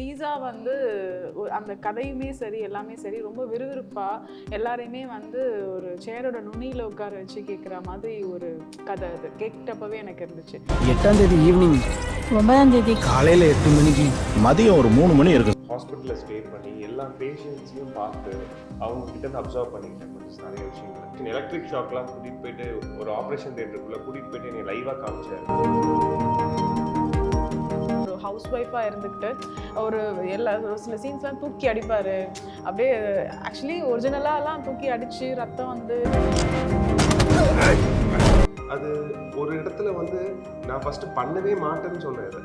Seesaw வந்து அந்த கதையுமே சரி எல்லாமே சரி ரொம்ப விறுவிறுப்பா எல்லாரையுமே வந்து ஒரு சேரோட நுனியில உட்கார வச்சு கேட்குற மாதிரி ஒரு கதை அது. கேட்டப்பவே எனக்கு இருந்துச்சு. எட்டாம் தேதி ஈவினிங் ஒன்பதாம் தேதி. காலையில் எட்டு மணிக்கு மதியம் ஒரு மூணு மணி இருக்கு. ஹாஸ்பிட்டலில் ஸ்டே பண்ணி எல்லா பேஷண்ட்ஸையும் பார்த்து அவங்க கிட்ட இருந்து அப்சர்வ் பண்ணிக்கிட்டேன். கொஞ்சம் நிறைய விஷயங்கள். எலக்ட்ரிக் ஷாக்லாம் கூட்டிகிட்டு போயிட்டு ஒரு ஆப்ரேஷன் தேட்டருக்குள்ளே கூட்டிகிட்டு போயிட்டு என்னை லைவாக காமிச்சார். ஹவுஸ் ஒய்ஃபாக இருந்துக்கிட்டு ஒரு எல்லா ஒரு சில சீன்ஸ்லாம் தூக்கி அடிப்பாரு. அப்படியே ஆக்சுவலி ஒரிஜினலாலாம் தூக்கி அடிச்சு ரத்தம் வந்து அது ஒரு இடத்துல வந்து நான் ஃபர்ஸ்ட் பண்ணவே மாட்டேன்னு சொன்னேன் இதை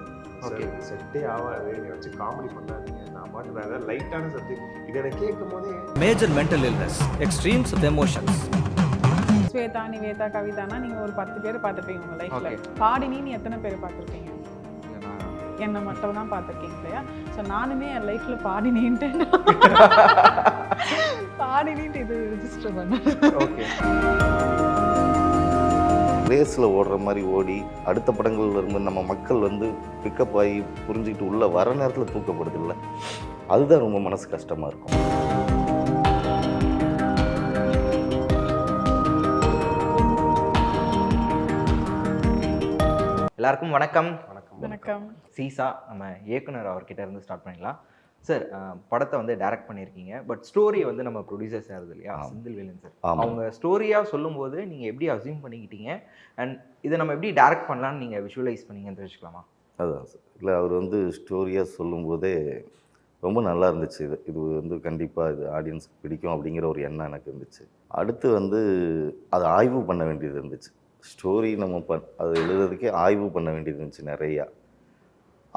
ஓகே செட்டே ஆகாது என்னை வச்சு காமெடி பண்ணாதீங்க. நான் பாட்டு வேற ஏதாவது லைட்டான சப்ஜெக்ட் இதை எனக்கு கேட்கும் போதே major mental illness extremes of emotions Swetha Niveda கவிதானா நீங்க ஒரு பத்து பேர் பார்த்துருப்பீங்க உங்க லைஃப்ல Okay. பாடினின்னு எத்தனை பேர் பார்த்துருப்பீங்க? என்னை மட்டும் தான் பார்த்துருக்கீங்க இல்லையா? ஸோ நானுமே என் லைஃப்ல பாடினேன்ட்டு பாடினின்ட்டு இது ரிஜிஸ்டர் பண்ணேன். ஓகே ரேஸில் ஓடுற மாதிரி ஓடி அடுத்த படங்கள்ல இருந்து நம்ம மக்கள் வந்து பிக்கப் ஆகி புரிஞ்சுக்கிட்டு உள்ள வர நேரத்தில் தூக்கப்படுது இல்லை? அதுதான் ரொம்ப மனசு கஷ்டமாக இருக்கும். எல்லாருக்கும் வணக்கம். வணக்கம். சீசா நம்ம இயக்குனர் அவர்கிட்ட இருந்து ஸ்டார்ட் பண்ணிடலாம். சார் படத்தை வந்து டைரக்ட் பண்ணியிருக்கீங்க. பட் ஸ்டோரி வந்து நம்ம ப்ரொடியூசர்ஸ் யாருது இல்லையா. செந்தில் வேலன் சார் அவங்க ஸ்டோரியாக சொல்லும்போது நீங்கள் எப்படி அசியூம் பண்ணிக்கிட்டீங்க? அண்ட் இதை நம்ம எப்படி டைரக்ட் பண்ணலாம்னு நீங்கள் விஷுவலைஸ் பண்ணீங்கன்னு தெரிஞ்சுக்கலாமா? அதுதான் சார் இல்லை அவர் வந்து ஸ்டோரியாக சொல்லும்போதே ரொம்ப நல்லா இருந்துச்சு. இது இது வந்து கண்டிப்பாக இது ஆடியன்ஸ்க்கு பிடிக்கும் அப்படிங்கிற ஒரு எண்ணம் எனக்கு இருந்துச்சு. அடுத்து வந்து அதை ஆய்வு பண்ண வேண்டியது இருந்துச்சு. ஸ்டோரி நம்ம பண் அது எழுதுறதுக்கே ஆய்வு பண்ண வேண்டியது இருந்துச்சு நிறையா.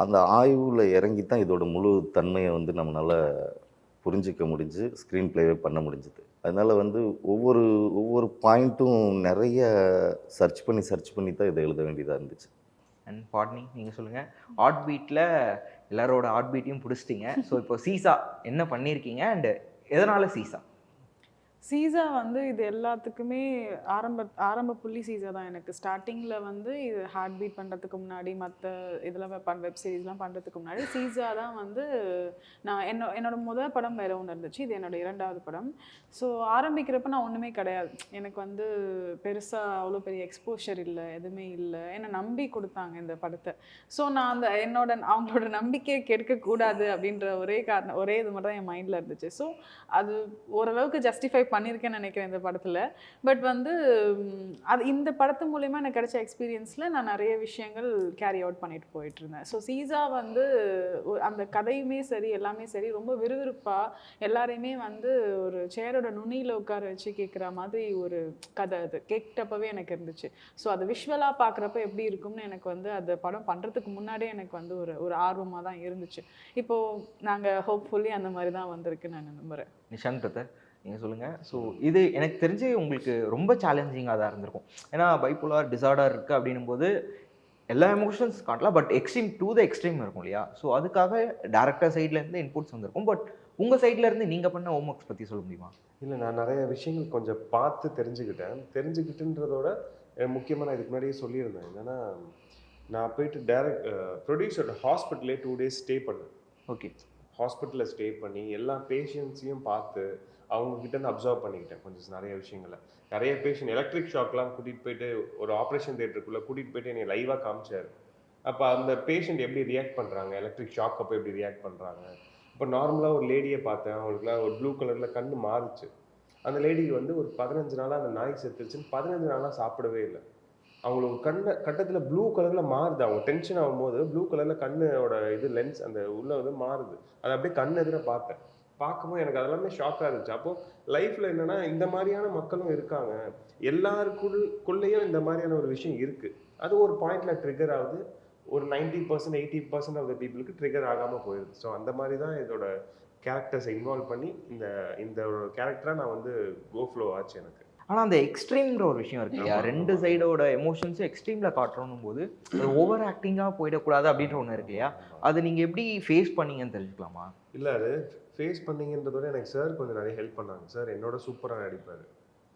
அந்த ஆய்வில் இறங்கி தான் இதோட முழு தன்மையை வந்து நம்மளால் புரிஞ்சிக்க முடிஞ்சு ஸ்க்ரீன் ப்ளேவே பண்ண முடிஞ்சுது. அதனால் வந்து ஒவ்வொரு ஒவ்வொரு பாயிண்ட்டும் நிறைய சர்ச் பண்ணி சர்ச் பண்ணி தான் இதை எழுத வேண்டியதாக இருந்துச்சு. அண்ட் பாட்னி நீங்கள் சொல்லுங்கள் ஆர்ட் பீட்டில் எல்லாரோட ஆர்ட் பீட்டையும் பிடிச்சிட்டிங்க. ஸோ இப்போ சீசா என்ன பண்ணியிருக்கீங்க? அண்டு எதனால் சீசா? சீசா வந்து இது எல்லாத்துக்குமே ஆரம்ப ஆரம்ப புள்ளி சீசா தான் எனக்கு. ஸ்டார்டிங்கில் வந்து இது ஹார்ட் பீட் பண்ணுறதுக்கு முன்னாடி மற்ற இதில் பண் வெப் சீரிஸ்லாம் பண்ணுறதுக்கு முன்னாடி சீசா தான் வந்து நான் என்ன என்னோட முதல் படம் வேறு ஒன்று இருந்துச்சு. இது என்னோட இரண்டாவது படம். ஸோ ஆரம்பிக்கிறப்ப நான் ஒன்றுமே கிடையாது. எனக்கு வந்து பெருசாக அவ்வளோ பெரிய எக்ஸ்போஷர் இல்லை எதுவுமே இல்லை. என்னை நம்பி கொடுத்தாங்க இந்த படத்தை. ஸோ நான் அந்த என்னோட அவங்களோட நம்பிக்கையை கெடுக்கக்கூடாது அப்படின்ற ஒரே காரணம் ஒரே இது மட்டும் தான் என் மைண்டில் இருந்துச்சு. ஸோ அது ஓரளவுக்கு ஜஸ்டிஃபை பண்ணியிருக்கேன்னு நினைக்கிறேன் இந்த படத்தில். பட் வந்து அது இந்த படத்து மூலயமா எனக்கு கிடைச்ச எக்ஸ்பீரியன்ஸில் நான் நிறைய விஷயங்கள் கேரி அவுட் பண்ணிட்டு போயிட்டு இருந்தேன் ஸோ சீசா வந்து அந்த கதையுமே சரி எல்லாமே சரி ரொம்ப விறுவிறுப்பாக எல்லாரையுமே வந்து ஒரு சேரோட நுனியில் உட்கார வச்சு கேட்குற மாதிரி ஒரு கதை அது. கேட்டப்பவே எனக்கு இருந்துச்சு. ஸோ அது விஷுவலாக பார்க்குறப்ப எப்படி இருக்கும்னு எனக்கு வந்து அந்த படம் பண்ணுறதுக்கு முன்னாடியே எனக்கு வந்து ஒரு ஒரு ஆர்வமாக தான் இருந்துச்சு. இப்போது நாங்கள் ஹோப்ஃபுல்லி அந்த மாதிரி தான் வந்திருக்கு நான் நம்புகிறேன் நிஷாந்த் நீங்கள் சொல்லுங்கள் ஸோ இது எனக்கு தெரிஞ்சு உங்களுக்கு ரொம்ப சேலஞ்சிங்காக தான் இருந்திருக்கும். ஏன்னா பைப்போலார் டிசார்டர் இருக்குது அப்படின்னும் போது எல்லா எமோஷன்ஸ் காட்டலாம் but extreme to the extreme இருக்கும் இல்லையா? ஸோ அதுக்காக டேரக்டர் சைட்லேருந்து இன்புட்ஸ் வந்திருக்கும். பட் உங்கள் சைட்லேருந்து நீங்கள் பண்ண ஹோம் ஒர்க்ஸ் பற்றி சொல்ல முடியுமா? இல்லை நான் நிறைய விஷயங்கள் கொஞ்சம் பார்த்து தெரிஞ்சுக்கிட்டேன். தெரிஞ்சுக்கிட்டுன்றதோட அஹ், முக்கியமா நான் இதுக்கு முன்னாடியே சொல்லியிருந்தேன். என்னன்னா நான் போயிட்டு டேரக்ட் ப்ரொடியூசரோட ஹாஸ்பிட்டலே டூ டேஸ் ஸ்டே பண்ணேன். ஓகே ஹாஸ்பிட்டலில் ஸ்டே பண்ணி எல்லா பேஷண்ட்ஸையும் பார்த்து அவங்கக்கிட்டேருந்து இருந்து அப்சர்வ் பண்ணிக்கிட்டேன். கொஞ்சம் நிறைய விஷயங்களை. நிறைய பேஷண்ட் எலக்ட்ரிக் ஷாக்லாம் கூட்டிகிட்டு போயிட்டு ஒரு ஆப்ரேஷன் தேட்டருக்குள்ளே கூட்டிகிட்டு போயிட்டு என்னை லைவாக காமிச்சாரு. அப்போ அந்த பேஷண்ட் எப்படி ரியாக்ட் பண்ணுறாங்க எலக்ட்ரிக் ஷாக் அப்போ எப்படி ரியாக்ட் பண்ணுறாங்க இப்போ நார்மலாக ஒரு லேடியை பார்த்தேன். அவங்களுக்குலாம் ஒரு ப்ளூ கலரில் கண்ணு மாறுச்சு. அந்த லேடிக்கு வந்து ஒரு பதினஞ்சு நாளாக அந்த நாய் செத்துருச்சுன்னு பதினஞ்சு நாளாக சாப்பிடவே இல்லை. அவங்களுக்கு கண்ணை கட்டத்தில் ப்ளூ கலரில் மாறுது. அவங்க டென்ஷன் ஆகும்போது ப்ளூ கலரில் கண்ணோட இது லென்ஸ் அந்த உள்ள வந்து மாறுது. அதை அப்படியே கண் எதிர பார்த்தேன். பார்க்கும்போது எனக்கு அதெல்லாமே ஷாக்காக இருந்துச்சு. அப்போ லைஃப்பில் என்னென்னா இந்த மாதிரியான மக்களும் இருக்காங்க. எல்லாருக்குள்ளேயும் இந்த மாதிரியான ஒரு விஷயம் இருக்குது அது ஒரு பாயிண்ட்டில் ட்ரிகர் ஆகுது. ஒரு 90% percent eighty percent of the பீப்புளுக்கு ட்ரிகர் ஆகாமல் போயிடுது ஸோ அந்த மாதிரி தான் இதோட கேரக்டர்ஸை இன்வால்வ் பண்ணி இந்த இந்த கேரக்டராக நான் வந்து கோ ஃப்ளோ ஆச்சு எனக்கு. ஆனால் அந்த எக்ஸ்ட்ரீம்ன்ற ஒரு விஷயம் இருக்கு. இல்லையா ரெண்டு சைடோட எமோஷன்ஸும் எக்ஸ்ட்ரீமில் காட்டுறோம் போது ஓவர் ஆக்டிங்காக போயிடக்கூடாது அப்படின்ற ஒன்று இருக்கு இல்லையா? அது நீங்கள் எப்படி ஃபேஸ் பண்ணீங்கன்னு தெரிஞ்சுக்கலாமா? இல்லை அது ஃபேஸ் பண்ணீங்கன்றதோட எனக்கு சார் கொஞ்சம் நிறைய ஹெல்ப் பண்ணாங்க. சார் என்னோட சூப்பராக நடிப்பார்.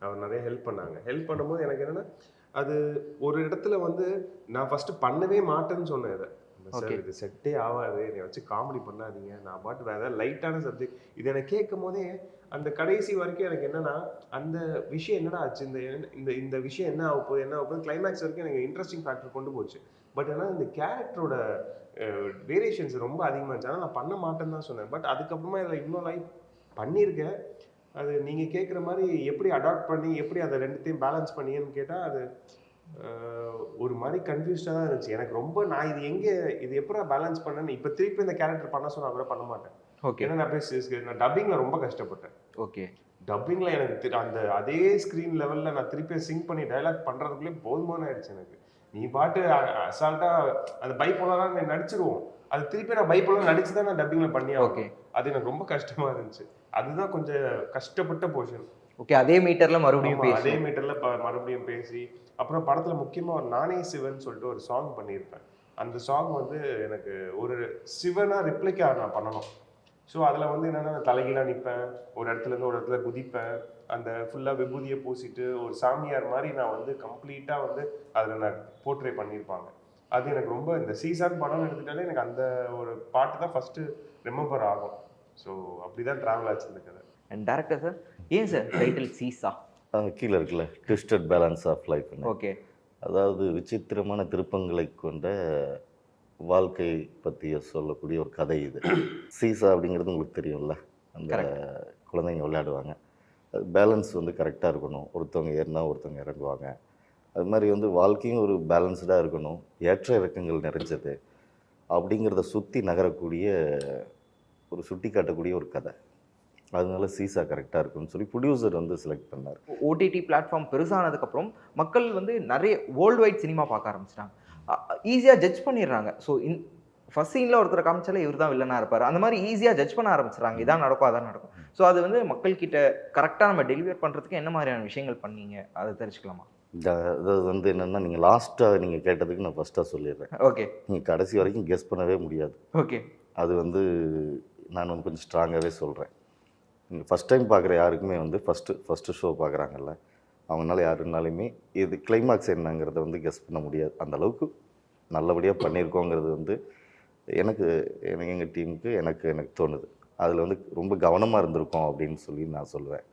அவர் நிறைய ஹெல்ப் பண்ணாங்க. ஹெல்ப் பண்ணும்போது எனக்கு என்னென்னா அது ஒரு இடத்துல வந்து நான் ஃபஸ்ட்டு பண்ணவே மாட்டேன்னு சொன்னேன் இதை. சார். இது செட்டே ஆகாது என்னை வச்சு காமெடி பண்ணாதீங்க. நான் பாட்டு வேற ஏதாவது லைட்டான சப்ஜெக்ட் இது எனக்கு கேட்கும் போதே அந்த கடைசி வரைக்கும் எனக்கு என்னன்னா அந்த விஷயம் என்னடா ஆச்சு? இந்த இந்த இந்த விஷயம் என்ன ஆக போகுது? என்ன ஆக போகுது கிளைமேக்ஸ் வரைக்கும் எனக்கு இன்ட்ரெஸ்டிங் ஃபேக்டர் கொண்டு போச்சு. பட் ஆனால் இந்த கேரக்டரோட வேரியேஷன்ஸ் ரொம்ப அதிகமாக இருந்துச்சு. ஆனால் நான் பண்ண மாட்டேன்னு தான் சொன்னேன். பட் அதுக்கப்புறமா இதில் இன்னும் லைஃப் பண்ணியிருக்கேன். அது நீங்கள் கேட்குற மாதிரி எப்படி அடாப்ட் பண்ணி எப்படி அதை ரெண்டுத்தையும் பேலன்ஸ் பண்ணீங்கன்னு கேட்டால் அது ஒரு மாதிரி கன்ஃபியூஸ்டாக தான் இருந்துச்சு. எனக்கு ரொம்ப நான் இது எங்கே இது எப்படா பேலன்ஸ் பண்ணேன்னு இப்போ திருப்பி இந்த கேரக்டர் பண்ண சொன்னா கூட பண்ண மாட்டேன். ஓகே ஏன்னா நான் பேசி நான் டப்பிங்கில் ரொம்ப கஷ்டப்பட்டேன். ஓகே டப்பிங்கில் எனக்கு அந்த அதே ஸ்க்ரீன் லெவலில் நான் திருப்பி சிங்க் பண்ணி டைலாக் பண்ணுறதுக்குள்ளே போதுமான ஆயிடுச்சு எனக்கு. நீ பாட்டு அசால்ட்டாக அந்த பைப்போலாம் நடிச்சிருவோம். அது திருப்பி நான் பைப்போலாம் நடிச்சு தான் நான் டப்பிங்கில் பண்ணி ஓகே அது எனக்கு ரொம்ப கஷ்டமாக இருந்துச்சு. அதுதான் கொஞ்சம் கஷ்டப்பட்ட போர்ஷன் ஓகே அதே மீட்டர்ல மறுபடியும் அதே மீட்டர்ல மறுபடியும் பேசி. அப்புறம் படத்தில் முக்கியமாக ஒரு நானே சிவன் சொல்லிட்டு ஒரு சாங் பண்ணியிருப்பேன். அந்த சாங் வந்து எனக்கு ஒரு சிவனாக ரிப்ளிகா நான் பண்ணணும். ஸோ அதில் வந்து என்னென்னா நான் தலைகீழாக நிற்பேன் ஒரு இடத்துல இருந்து ஒரு இடத்துல குதிப்பேன். அந்த ஃபுல்லாக விபூதியை பூசிட்டு ஒரு சாமியார் மாதிரி நான் வந்து கம்ப்ளீட்டாக வந்து அதில் நான் போர்ட்ரே பண்ணியிருப்பாங்க. அது எனக்கு ரொம்ப இந்த சீசன் படம் எடுத்துட்டாலே எனக்கு அந்த ஒரு பாட்டு தான் ஃபஸ்ட்டு ரிமெம்பர் ஆகும். ஸோ அப்படி தான் ட்ராவல் ஆச்சு இந்த கதை. அண்ட் டேரக்டர் சார் ஏன் சார் டைட்டில் சீசா? கீழே இருக்குல்ல. Twisted balance of life okay. அதாவது விசித்திரமான திருப்பங்களை கொண்ட வாழ்க்கை பற்றிய சொல்லக்கூடிய ஒரு கதை இது. சீசா அப்படிங்கிறது உங்களுக்கு தெரியும்ல? அந்த குழந்தைங்க விளையாடுவாங்க. அது பேலன்ஸ் வந்து கரெக்டாக இருக்கணும். ஒருத்தவங்க ஏறினா ஒருத்தவங்க இறங்குவாங்க. அது மாதிரி வந்து வாழ்க்கையும் ஒரு பேலன்ஸ்டாக இருக்கணும். ஏற்ற இறக்கங்கள் நிறைஞ்சது அப்படிங்கிறத சுற்றி நகரக்கூடிய ஒரு சுட்டி காட்டக்கூடிய ஒரு கதை. அதனால சீசா கரெக்டாக இருக்குன்னு சொல்லி ப்ரொடியூசர் வந்து செலக்ட் பண்ணார். ஓடிடி பிளாட்ஃபார்ம் பெருசானதுக்கப்புறம் மக்கள் வந்து நிறைய வேர்ல்டு வைட் சினிமா பார்க்க ஆரம்பிச்சிட்டாங்க. ஈஸியாக ஜட்ஜ் பண்ணிடுறாங்க. ஸோ இன் ஃபர்ஸ்ட் சீனில் ஒருத்தரை காமிச்சாலே இவர் தான் வில்லனாக இருப்பார். அந்த மாதிரி ஈஸியாக ஜட்ஜ் பண்ண ஆரம்பிச்சிடுறாங்க. இதான் நடக்கும் அதான் நடக்கும். ஸோ அது வந்து மக்கள்கிட்ட கரெக்டாக நம்ம டெலிவர் பண்ணுறதுக்கு என்ன மாதிரியான விஷயங்கள் பண்ணீங்க? அதை தெரிஞ்சுக்கலாமா? அதாவது வந்து என்னென்னா நீங்கள் லாஸ்ட்டாக நீங்கள் கேட்டதுக்கு நான் ஃபஸ்ட்டாக சொல்லிடுறேன். ஓகே நீங்கள் கடைசி வரைக்கும் கெஸ் பண்ணவே முடியாது. ஓகே அது வந்து நான் வந்து கொஞ்சம் ஸ்ட்ராங்காகவே சொல்கிறேன் ஃபஸ்ட் டைம் பார்க்குற யாருக்குமே வந்து ஃபஸ்ட்டு ஃபஸ்ட்டு ஷோ பார்க்குறாங்கல்ல அவங்களால யாருனாலுமே இது கிளைமாக்ஸ் என்னங்கிறத வந்து கெஸ் பண்ண முடியாது. அந்த அளவுக்கு நல்லபடியாக பண்ணியிருக்கோங்கிறது வந்து எனக்கு எனக்கு எங்கள் டீமுக்கு எனக்கு எனக்கு தோணுது. அதில் வந்து ரொம்ப கவனமாக இருந்திருக்கோம் அப்படின்னு சொல்லி நான் சொல்லுவேன்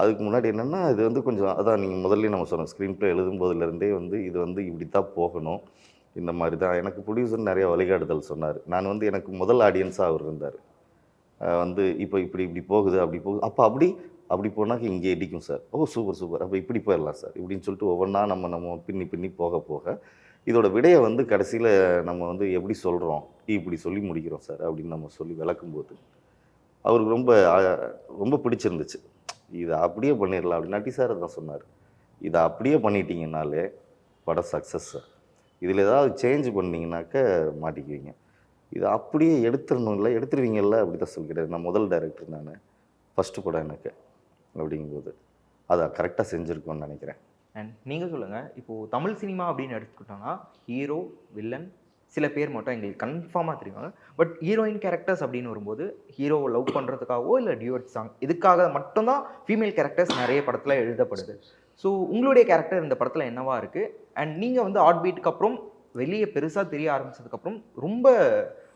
அதுக்கு முன்னாடி என்னென்னா இது வந்து கொஞ்சம் அதான் நீங்கள் முதல்ல நம்ம சொன்னோம் ஸ்க்ரீன் ப்ளே எழுதும்போதுலேருந்தே வந்து இது வந்து இப்படி தான் போகணும். இந்த மாதிரி தான் எனக்கு ப்ரொடியூசர் நிறைய வழிகாட்டுதல் சொன்னார். நான் வந்து எனக்கு முதல் ஆடியன்ஸாக அவர் இருந்தார். வந்து இப்போ இப்படி இப்படி போகுது அப்படி போகுது. அப்போ அப்படி அப்படி போனாக்க இங்கே இடிக்கும் சார். ஓ சூப்பர் சூப்பர். அப்போ இப்படி போயிடலாம் சார். இப்படின்னு சொல்லிட்டு ஒவ்வொன்றா நம்ம நம்ம பின்னி பின்னி போக போக இதோட விடையை வந்து கடைசியில் நம்ம வந்து எப்படி சொல்கிறோம் இப்படி சொல்லி முடிக்கிறோம் சார் அப்படின்னு நம்ம சொல்லி விளக்கும்போது அவருக்கு ரொம்ப ரொம்ப பிடிச்சிருந்துச்சு. இதை அப்படியே பண்ணிடலாம் அப்படின்னாட்டி சார் தான் சொன்னார். இதை அப்படியே பண்ணிட்டீங்கனாலே படம் சக்ஸஸ் சார். இதில் ஏதாவது சேஞ்ச் பண்ணிங்கனாக்க மாட்டிக்குவீங்க. இதை அப்படியே எடுத்துடணும் இல்லை எடுத்துருவீங்கல்ல அப்படி தான் சொல்லி நான் முதல் டைரக்டர் நான். ஃபஸ்ட்டு படம் எனக்கு அப்படிங்கும்போது. அதை கரெக்டாக செஞ்சுருக்கோன்னு நினைக்கிறேன். அண்ட் நீங்கள் சொல்லுங்கள் இப்போது தமிழ் சினிமா அப்படின்னு எடுத்துக்கிட்டோம்னா ஹீரோ வில்லன் சில பேர் மட்டும் எங்களுக்கு கன்ஃபார்மாக தெரியுவாங்க பட் ஹீரோயின் கேரக்டர்ஸ் அப்படின்னு வரும்போது ஹீரோவை லவ் பண்ணுறதுக்காகவோ இல்லை டியூட் சாங் இதுக்காக மட்டும்தான் ஃபீமேல் கேரக்டர்ஸ் நிறைய படத்தில் எழுதப்படுது. ஸோ உங்களுடைய கேரக்டர் இந்த படத்தில் என்னவாக இருக்குது அண்ட் நீங்கள் வந்து ஆட் பீட்டுக்கு அப்புறம் வெளியே பெருசாக தெரிய ஆரம்பிச்சதுக்கப்புறம் ரொம்ப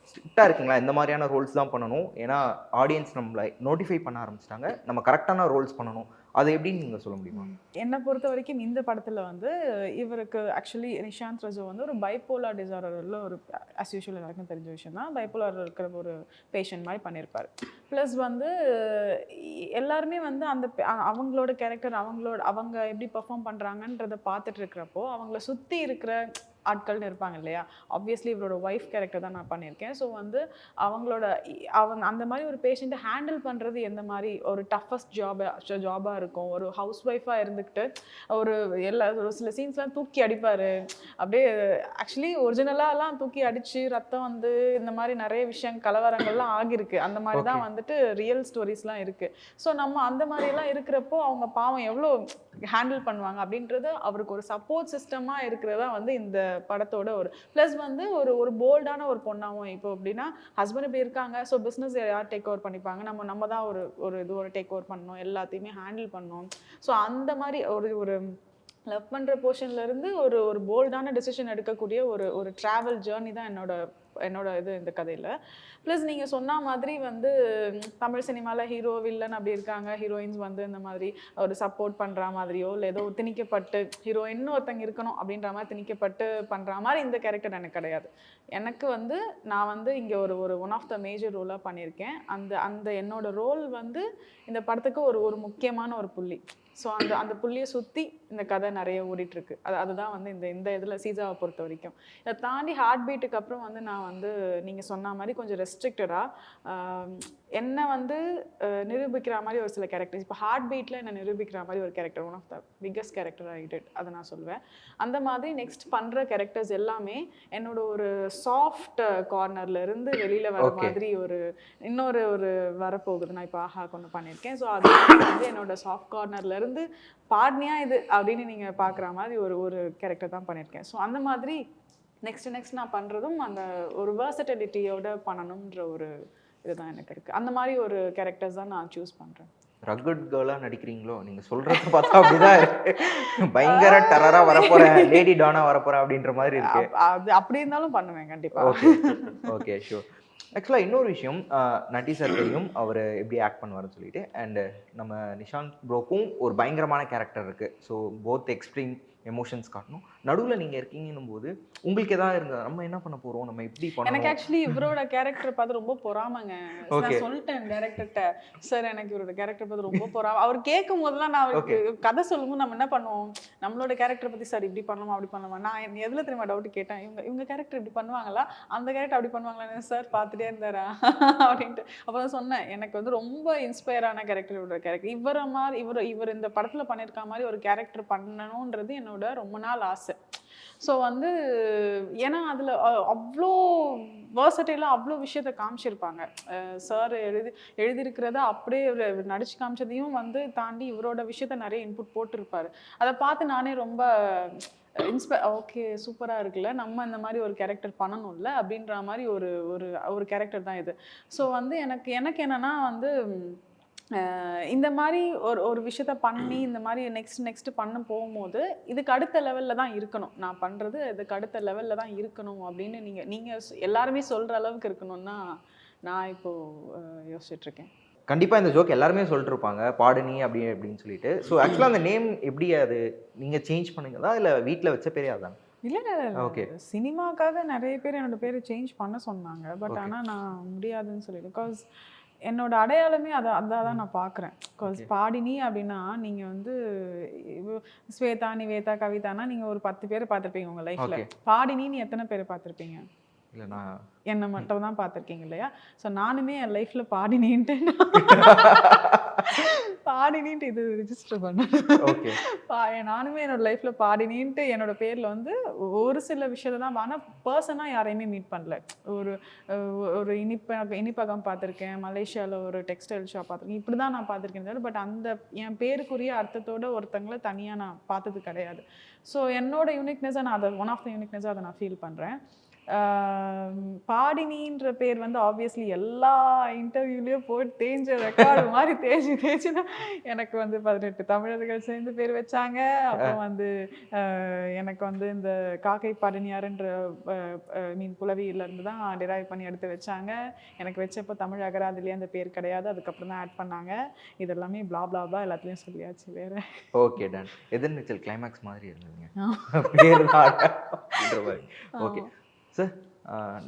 ஸ்ட்ரிக்டாக இருக்குங்களா? இந்த மாதிரியான ரோல்ஸ் தான் பண்ணணும். ஏன்னா ஆடியன்ஸ் நம்மளை நோட்டிஃபை பண்ண ஆரம்பிச்சிட்டாங்க. நம்ம கரெக்டான ரோல்ஸ் பண்ணணும். அதை எப்படின்னு நீங்கள் சொல்ல முடியுமா? என்னை பொறுத்த வரைக்கும் இந்த படத்தில் வந்து இவருக்கு ஆக்சுவலி நிஷாந்த் ரஜோ வந்து ஒரு பைப்போலார் டிசார்டரில் ஒரு அஸ் யூஷுவல் எல்லாருக்கும் தெரிஞ்ச விஷயம் தான். பைப்போலார் இருக்கிற ஒரு பேஷண்ட் மாதிரி பண்ணியிருப்பார் ப்ளஸ் வந்து எல்லாருமே வந்து அந்த அவங்களோட கேரக்டர் அவங்களோட அவங்க எப்படி பெர்ஃபார்ம் பண்ணுறாங்கன்றதை பார்த்துட்டு இருக்கிறப்போ அவங்கள சுற்றி இருக்கிற ஆட்கள்னு இருப்பாங்க இல்லையா? ஆப்வியஸ்லி இவரோட ஒய்ஃப் கேரக்டர் தான் நான் பண்ணியிருக்கேன். ஸோ வந்து அவங்களோட அவங்க அந்த மாதிரி ஒரு பேஷண்ட்டை ஹேண்டில் பண்ணுறது எந்த மாதிரி ஒரு டஃபஸ்ட் ஜாபா ஜாபாக இருக்கும். ஒரு ஹவுஸ் ஒய்ஃபாக இருந்துக்கிட்டு ஒரு எல்லா ஒரு சில சீன்ஸ்லாம் தூக்கி அடிப்பார். அப்படியே ஆக்சுவலி ஒரிஜினலாலாம் தூக்கி அடித்து ரத்தம் வந்து இந்த மாதிரி நிறைய விஷயம் கலவரங்கள்லாம் ஆகியிருக்கு. அந்த மாதிரி தான். வந்துட்டு ரியல் ஸ்டோரிஸ்லாம் இருக்குது ஸோ நம்ம அந்த மாதிரிலாம் இருக்கிறப்போ அவங்க பாவம் எவ்வளோ ஹேண்டில் பண்ணுவாங்க அப்படின்றது அவருக்கு ஒரு சப்போர்ட் சிஸ்டமாக இருக்கிறதா வந்து இந்த படத்தோட ஒரு ப்ளஸ் வந்து ஒரு ஒரு போல்டான ஒரு பொண்ணாகவும் இப்போ அப்படின்னா ஹஸ்பண்ட் இப்படி இருக்காங்க ஸோ பிஸ்னஸ் யார் டேக் ஓவர் பண்ணிப்பாங்க? நம்ம நம்ம தான் ஒரு ஒரு இது ஒரு டேக் ஓவர் பண்ணணும் எல்லாத்தையுமே ஹேண்டில் பண்ணணும். ஸோ அந்த மாதிரி ஒரு ஒரு லவ் பண்ணுற போர்ஷன்லேருந்து ஒரு ஒரு போல்டான டெசிஷன் எடுக்கக்கூடிய ஒரு ஒரு ட்ராவல் ஜேர்னி தான் என்னோட என்னோட இது இந்த கதையில். ப்ளஸ் நீங்கள் சொன்ன மாதிரி வந்து தமிழ் சினிமாவில் ஹீரோ வில்லன் அப்படி இருக்காங்க ஹீரோயின்ஸ் வந்து இந்த மாதிரி ஒரு சப்போர்ட் பண்ணுற மாதிரியோ இல்லை ஏதோ திணிக்கப்பட்டு ஹீரோயின் ஒருத்தங்க இருக்கணும் அப்படின்ற மாதிரி திணிக்கப்பட்டு பண்ணுற மாதிரி இந்த கேரக்டர் எனக்கு கிடையாது. எனக்கு வந்து நான் வந்து இங்கே ஒரு ஒரு ஒன் ஆஃப் த மேஜர் ரோலாக பண்ணியிருக்கேன். அந்த அந்த என்னோட ரோல் வந்து இந்த படத்துக்கு ஒரு ஒரு முக்கியமான ஒரு புள்ளி. ஸோ அந்த அந்த புள்ளியை சுற்றி இந்த கதை நிறைய ஓடிட்டுருக்கு. அது அதுதான் வந்து இந்த இந்த இதில் சீசாவை பொறுத்த வரைக்கும் இதை தாண்டி ஹார்ட் பீட்டுக்கு அப்புறம் வந்து நான் வந்து நீங்கள் சொன்ன மாதிரி கொஞ்சம் ரெஸ்ட்ரிக்டடாக என்ன வந்து நிரூபிக்கிற மாதிரி ஒரு சில கேரக்டர்ஸ் இப்போ ஹார்ட் பீட்டில் என்ன நிரூபிக்கிற மாதிரி ஒரு character one of the biggest character I did அதை நான் சொல்வேன். அந்த மாதிரி நெக்ஸ்ட் பண்ணுற கேரக்டர்ஸ் எல்லாமே என்னோட ஒரு சாஃப்ட் கார்னர்ல இருந்து வெளியில வர. மாதிரி ஒரு இன்னொரு ஒரு வரப்போகுது. நான் இப்போ ஆஹா கொண்டு பண்ணியிருக்கேன். ஸோ அது வந்து என்னோட சாஃப்ட் கார்னர்ல இருந்து பாட்னியா இது அப்படின்னு நீங்க பார்க்குற மாதிரி ஒரு ஒரு கேரக்டர் தான் பண்ணியிருக்கேன். ஸோ அந்த மாதிரி நெக்ஸ்ட் நெக்ஸ்ட் நான் பண்றதும் அந்த ஒரு வேர்சட்டிலிட்டியோட பண்ணணுன்ற ஒரு இதுதான் எனக்கு இருக்கு. அந்த மாதிரி ஒரு கேரக்டர்ஸ் தான் நான் சூஸ் பண்றேன். ரகுட் கேர்லாக நடிக்கிறீங்களோ? நீங்கள் சொல்கிறத பார்த்தா அப்படிதான் பயங்கர டெரராக வரப்போகிறேன் லேடி டானா வரப்போகிறேன் அப்படின்ற மாதிரி இருக்கு. அது அப்படி இருந்தாலும் பண்ணுவேன் கண்டிப்பா. ஓகே ஓகே ஷூர் ஆக்சுவலாக இன்னொரு விஷயம் நட்டி சார் தெரியும். அவர் எப்படி ஆக்ட் பண்ணுவாருன்னு சொல்லிட்டு. அண்டு நம்ம நிஷாந்த் ப்ரோக்கும் ஒரு பயங்கரமான கேரக்டர் இருக்குது ஸோ போத் எக்ஸ்ட்ரீம் எமோஷன்ஸ் காட்டணும். நடுவில் நீங்கள் இருக்கீங்கன்னும் போது உங்களுக்கு எதாவது இருந்தது. நம்ம என்ன பண்ண போகிறோம் நம்ம எப்படி எனக்கு பண்ணணும் ஆக்சுவலி இவரோட கேரக்டர் பார்த்து ரொம்ப பொறாமங்க. நான் சொல்லிட்டேன் டேரக்டர்கிட்ட சார் எனக்கு இவரோட கேரக்டர் பார்த்து ரொம்ப பொறாம. அவர் கேட்கும் போதெல்லாம் நான் அவருக்கு கதை சொல்லும்போது நம்ம என்ன பண்ணுவோம்? நம்மளோட கேரக்டர் பத்தி சார் இப்படி பண்ணலாமா அப்படி பண்ணலாமா நான் என்ன- எதுல தெரியுமா டவுட் கேட்டேன். இவங்க இவங்க கேரக்டர் இப்படி பண்ணுவாங்களா? அந்த கேரக்டர் அப்படி பண்ணுவாங்களா? சார் பார்த்துட்டே இருந்தாரா? அப்படின்ட்டு. அப்புறம் சொன்னேன் எனக்கு வந்து ரொம்ப இன்ஸ்பயரான கேரக்டர் இவரோட கேரக்டர் இவரை மாதிரி இவர் இவர் இந்த படத்துல பண்ணியிருக்க மாதிரி ஒரு கேரக்டர் பண்ணணுன்றது என்னோட ரொம்ப நாள் ஆசை. ஸோ வந்து ஏன்னா அதில் அவ்வளோ வேர்சட்டையில் அவ்வளோ விஷயத்த காமிச்சிருப்பாங்க. சார் எழுதி எழுதியிருக்கிறத அப்படியே இவர் நடிச்சு காமிச்சதையும் வந்து தாண்டி இவரோட விஷயத்த நிறைய இன்புட் போட்டிருப்பாரு. அதை பார்த்து நானே ரொம்ப இன்ஸ்பை ஓகே சூப்பராக இருக்குல்ல நம்ம இந்த மாதிரி ஒரு கேரக்டர் பண்ணணும்ல அப்படின்ற மாதிரி ஒரு ஒரு ஒரு கேரக்டர் தான் இது. ஸோ வந்து எனக்கு எனக்கு என்னென்னா வந்து இந்த மாதிரி ஒரு ஒரு விஷயத்த பண்ணி இந்த மாதிரி நெக்ஸ்ட் நெக்ஸ்ட் பண்ண போகும்போது இதுக்கு அடுத்த லெவலில் தான் இருக்கணும். நான் பண்ணுறது இதுக்கு அடுத்த லெவலில் தான் இருக்கணும் அப்படின்னு நீங்கள் நீங்கள் எல்லாருமே சொல்கிற அளவுக்கு இருக்கணும்னா நான் இப்போது யோசிச்சுட்டு இருக்கேன். கண்டிப்பாக இந்த ஜோக் எல்லாருமே சொல்லிட்டு இருப்பாங்க பாடுனி அப்படி அப்படின்னு சொல்லிட்டு. ஸோ ஆக்சுவலாக அந்த நேம் எப்படி அது? நீங்கள் சேஞ்ச் பண்ணுங்களா? இல்லை வீட்டில் வச்ச பேரே அதான்? இல்லை. இல்லை சினிமாக்காக நிறைய பேர் என்னோட பேரை சேஞ்ச் பண்ண சொன்னாங்க. பட். ஆனால் நான் முடியாதுன்னு சொல்லிட்டு பிகாஸ் என்னோட அடையாளமே அதை அதான் தான் நான் பார்க்குறேன் பிகாஸ். பாடினி அப்படின்னா நீங்கள் வந்து ஸ்வேதா நிவேதா கவிதானா நீங்கள் ஒரு பத்து பேரை பார்த்துருப்பீங்க உங்கள் லைஃப்பில் Okay. பாடினின்னு எத்தனை பேரை பார்த்துருப்பீங்க இல்லை நான் என்னை மட்டும் தான் பார்த்துருக்கீங்க இல்லையா? ஸோ நானுமே என் லைஃப்பில் பாடினின்ட்டு பாடினின்ட்டு இது ரிஜிஸ்டர் பண்ணேன். ஓகே பா நானுமே என்னோட லைஃப்பில் பாடினின்ட்டு என்னோட பேரில் வந்து ஒரு சில விஷயத்தை தான் ஆனால் பர்சனாக யாரையுமே மீட் பண்ணல. ஒரு ஒரு இனிப்ப இனிப்பகம் பார்த்துருக்கேன். மலேசியாவில் ஒரு டெக்ஸ்டைல் ஷாப் பார்த்துருக்கேன். இப்படி தான் நான் பார்த்துருக்கேன் பட் அந்த என் பேருக்குரிய அர்த்தத்தோட ஒருத்தங்களை தனியாக நான் பார்த்தது கிடையாது. ஸோ என்னோட யூனிக்னஸை நான் அதை ஒன் ஆஃப் த யூனிக்னஸாக அதை நான் ஃபீல் பண்ணுறேன் பாடினின்ற பேர் வந்து ஆப்வியஸ்லி எல்லா இன்டர்வியூலேயும் போட்டு தேஞ்ச ரெக்கார்டு மாதிரி தேய்ச்சி தேய்ச்சி தான் எனக்கு வந்து பதினெட்டு தமிழர்கள் சேர்ந்து பேர் வச்சாங்க. அப்புறம் வந்து எனக்கு வந்து இந்த காக்கை பாடினியாருன்ற மீன் புலவியில இருந்து தான் டிரைவ் பண்ணி எடுத்து வச்சாங்க. எனக்கு வச்சப்போ தமிழ் அகராதிலேயே அந்த பேர் கிடையாது. அதுக்கப்புறம் தான் ஆட் பண்ணாங்க. இதெல்லாமே blah blah blah எல்லாத்துலேயும் சொல்லியாச்சு வேற. ஓகே டன் எதிர்நீச்சல் கிளைமேக்ஸ் மாதிரி இருந்ததுங்க. ஓகே சார்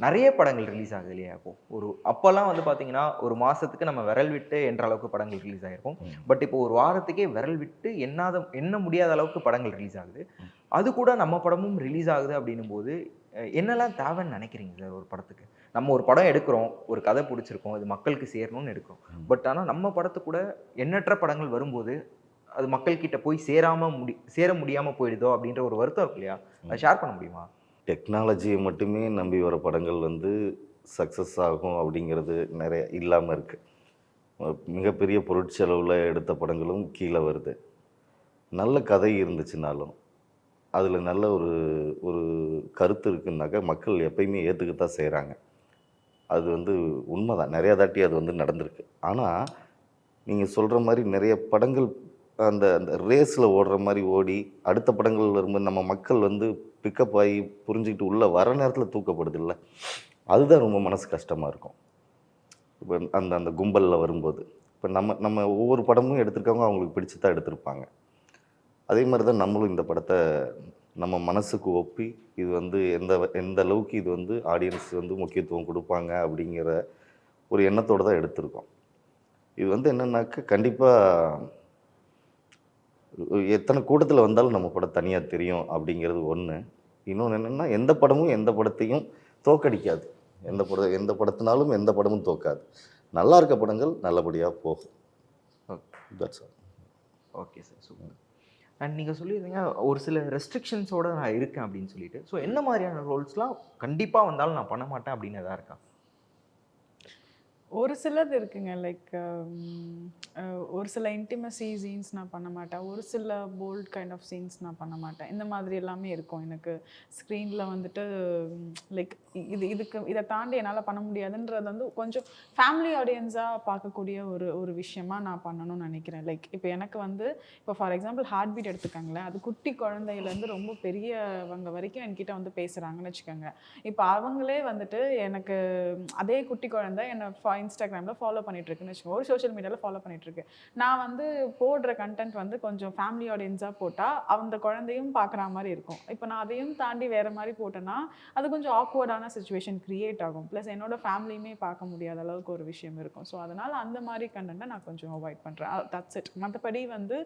நிறைய படங்கள் ரிலீஸ் ஆகுது இல்லையா இப்போ? ஒரு அப்போல்லாம் வந்து பார்த்தீங்கன்னா ஒரு மாதத்துக்கு நம்ம விரல் விட்டு என்ற அளவுக்கு படங்கள் ரிலீஸ் ஆகிருக்கும் பட் இப்போ ஒரு வாரத்துக்கே விரல் விட்டு எண்ணாத எண்ண முடியாத அளவுக்கு படங்கள் ரிலீஸ் ஆகுது. அது கூட நம்ம படமும் ரிலீஸ் ஆகுது அப்படின்னும் போது என்னெல்லாம் தேவைன்னு நினைக்கிறீங்க சார் ஒரு படத்துக்கு? நம்ம ஒரு படம் எடுக்கிறோம் ஒரு கதை பிடிச்சிருக்கோம் அது மக்களுக்கு சேரணும்னு எடுக்கிறோம். பட் ஆனால் நம்ம படத்து கூட எண்ணற்ற படங்கள் வரும்போது அது மக்கள்கிட்ட போய் சேராம முடி சேர முடியாம போயிடுதோ அப்படின்ற ஒரு வருத்தம் இருக்கு இல்லையா? அதை ஷேர் பண்ண முடியுமா? டெக்னாலஜியை மட்டுமே நம்பி வர படங்கள் வந்து சக்ஸஸ் ஆகும் அப்படிங்கிறது நிறைய இல்லாமல் இருக்குது மிகப்பெரிய பொருட்செலவில் எடுத்த படங்களும் கீழே வருது. நல்ல கதை இருந்துச்சுனாலும் அதில் நல்ல ஒரு ஒரு கருத்து இருக்குன்னாக்கா மக்கள் எப்பயுமே ஏற்றுக்கத்தான் செய்கிறாங்க அது வந்து உண்மைதான். நிறையா தாட்டி அது வந்து நடந்திருக்கு. ஆனால் நீங்கள் சொல்கிற மாதிரி நிறைய படங்கள் அந்த அந்த ரேஸில் ஓடுற மாதிரி ஓடி அடுத்த படங்கள் வரும்போது நம்ம மக்கள் வந்து பிக்கப் ஆகி புரிஞ்சுக்கிட்டு உள்ளே வர நேரத்தில் தூக்கப்படுது இல்லை? அதுதான் ரொம்ப மனசு கஷ்டமாக இருக்கும். இப்போ அந்த அந்த கும்பலில் வரும்போது. இப்போ நம்ம நம்ம ஒவ்வொரு படமும் எடுத்திருக்கவங்க அவங்களுக்கு பிடிச்சி தான் எடுத்திருப்பாங்க. அதே மாதிரி தான் நம்மளும் இந்த படத்தை நம்ம மனசுக்கு ஒப்பி இது வந்து எந்த எந்த அளவுக்கு இது வந்து ஆடியன்ஸ் வந்து முக்கியத்துவம் கொடுப்பாங்க அப்படிங்கிற ஒரு எண்ணத்தோடு தான் எடுத்திருக்கோம். இது வந்து என்னென்னாக்கா கண்டிப்பாக எத்தனை கூட்டத்தில் வந்தாலும் நம்ம படம் தனியாக தெரியும் அப்படிங்கிறது ஒன்று இன்னொன்று என்னென்னா எந்த படமும் எந்த படத்தையும் தோக்கடிக்காது. எந்த பட எந்த படத்தினாலும் எந்த படமும் தோக்காது. நல்லா இருக்க படங்கள் நல்லபடியாக போகும். That's all okay sir super and நீங்கள் சொல்லியிருந்தீங்க ஒரு சில ரெஸ்ட்ரிக்ஷன்ஸோட நான் இருக்கேன் அப்படின்னு சொல்லிட்டு. ஸோ என்ன மாதிரியான ரோல்ஸ்லாம் கண்டிப்பாக வந்தாலும் நான் பண்ண மாட்டேன் அப்படின்னு எதாவது இருக்கா? ஒரு சிலது இருக்குங்க லைக் um, ஒரு சில இன்டிமசி சீன்ஸ் நான் பண்ண மாட்டேன். ஒரு சில போல்ட் கைண்ட் ஆஃப் சீன்ஸ் நான் பண்ண மாட்டேன். இந்த மாதிரி எல்லாமே இருக்கும் எனக்கு. ஸ்க்ரீனில் வந்துட்டு லைக் இது இதுக்கு இதை தாண்டி என்னால் பண்ண முடியாதுன்றது வந்து கொஞ்சம் ஃபேமிலி ஆடியன்ஸாக பார்க்கக்கூடிய ஒரு ஒரு விஷயமா நான் பண்ணணும்னு நினைக்கிறேன். லைக் இப்போ எனக்கு வந்து இப்போ ஃபார் எக்ஸாம்பிள் ஹார்ட் பீட் எடுத்துக்கோங்களேன். அது குட்டி குழந்தையிலேருந்து ரொம்ப பெரியவங்க வரைக்கும் என்கிட்ட வந்து பேசுகிறாங்கன்னு வச்சுக்கோங்க. இப்போ அவங்களே வந்துட்டு எனக்கு அதே குட்டி குழந்தை என்னை இன்ஸ்டாகிராமில் ஃபாலோ பண்ணிட்டு இருக்குன்னு வச்சுக்கோங்க ஒரு சோஷியல் மீடியாவில் ஃபாலோ பண்ணிட்டு நான் வந்து போடுற கண்டென்ட் வந்து கொஞ்சம் ஃபேமிலி ஆடியன்ஸாக போட்டால் அந்த குழந்தையும் பார்க்குற மாதிரி இருக்கும். இப்போ நான் அதையும் தாண்டி வேறு மாதிரி போட்டேன்னா அது கொஞ்சம் ஆக்வர்டான சுச்சுவேஷன் க்ரியேட் ஆகும். ப்ளஸ் என்னோட ஃபேமிலியுமே பார்க்க முடியாத அளவுக்கு ஒரு விஷயம் இருக்கும். ஸோ அதனால் அந்த மாதிரி கண்டென்ட்டை நான் கொஞ்சம் அவாய்ட் பண்ணுறேன் தட்ஸ் இட் மற்றபடி வந்து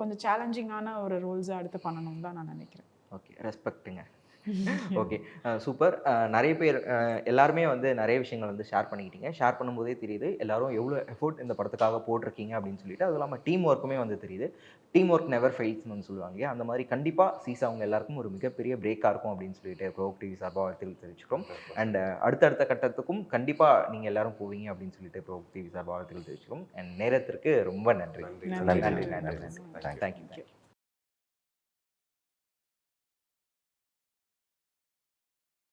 கொஞ்சம் சேலஞ்சிங்கான ஒரு ரோல்ஸை அடுத்து பண்ணணும்னு தான் நான் நினைக்கிறேன். ஓகே ரெஸ்பெக்ட்டுங்க ஓகே சூப்பர் நிறைய பேர் எல்லாருமே வந்து நிறைய விஷயங்கள் வந்து ஷேர் பண்ணிக்கிட்டீங்க. ஷேர் பண்ணும்போதே தெரியுது எல்லாரும் எவ்வளோ எஃபோர்ட் இந்த படத்துக்காக போட்டிருக்கீங்க அப்படின்னு சொல்லிட்டு. அது இல்லாமல் டீம் ஒர்க்குமே வந்து தெரியுது. டீம் ஒர்க் நெவர் ஃபெயில்ஸ்னு சொல்லுவாங்க? அந்த மாதிரி கண்டிப்பாக சீசா அவங்க எல்லாருக்கும் ஒரு மிகப்பெரிய பிரேக்காக இருக்கும் அப்படின்னு சொல்லிட்டு ப்ரோக் டிவி சார்பாக வாழ்த்துக்கள் தெரிவிச்சுக்கிறோம். அண்ட் அடுத்தடுத்த கட்டத்துக்கும் கண்டிப்பாக நீங்கள் எல்லாரும் போவீங்க அப்படின்னு சொல்லிட்டு ப்ரோக் டிவி சார்பாக வாழ்த்துக்கள் தெரிவிச்சுக்கிறோம். அண்ட் நேரத்திற்கு ரொம்ப நன்றி. நன்றி. நன்றி. நன்றி. நன்றி. நன்றி. தேங்க்யூ